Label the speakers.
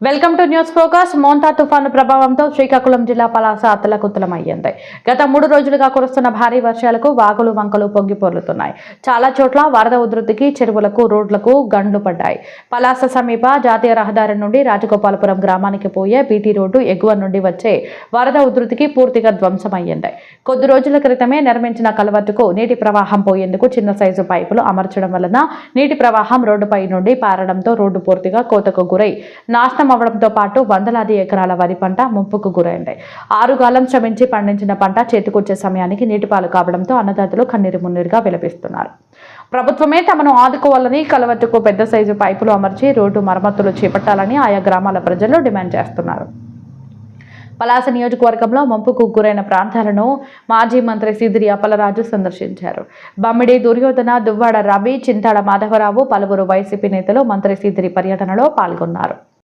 Speaker 1: Welcome to news focus Montha తుఫాను ప్రభావంతో శ్రీకాకుళం జిల్లా పలాస అతలకుతలమయ్యింది గత మూడు రోజులుగా కురుస్తున్న భారీ వర్షాలకు వాగులు వంకలు పొంగి పొర్లుతున్నాయి. చాలా చోట్ల వరద ఉధృతికి చెరువులకు రోడ్లకు గండ్లు పడ్డాయి. పలాస సమీప జాతీయ రహదారి నుండి రాజగోపాలపురం గ్రామానికి పోయే బీటీ రోడ్డు ఎగువ నుండి వచ్చే వరద ఉధృతికి పూర్తిగా ధ్వంసమయ్యింది. కొద్ది రోజుల క్రితమే నిర్మించిన కలవట్టుకు నీటి ప్రవాహం పోయేందుకు చిన్న సైజు పైపులు అమర్చడం వలన నీటి ప్రవాహం రోడ్డుపై నుండి పారడంతో రోడ్డు పూర్తిగా కోతకు గురై నాశనం అవడంతో పాటు వందలాది ఎకరాల వరి పంట ముంపుకు గురైంది. ఆరుగాలం శ్రమించి పండించిన పంట చేతికొచ్చే సమయానికి నీటిపాలు కావడంతో అన్నదాతలు కన్నీరు మున్నీరుగా విలపిస్తున్నారు. ప్రభుత్వమే తమను ఆదుకోవాలని కలవట్టుకు పెద్ద సైజు పైపులు అమర్చి రోడ్డు మరమ్మతులు చేపట్టాలని ఆయా గ్రామాల ప్రజలు డిమాండ్ చేస్తున్నారు. పలాస నియోజకవర్గంలో ముంపుకు గురైన ప్రాంతాలను మాజీ మంత్రి సిదిరి అప్పలరాజు సందర్శించారు. బమ్మిడి దుర్యోధన దువ్వాడ రవి చింతాడ మాధవరావు పలువురు వైసీపీ నేతలు మంత్రి సిదిరి పర్యటనలో పాల్గొన్నారు.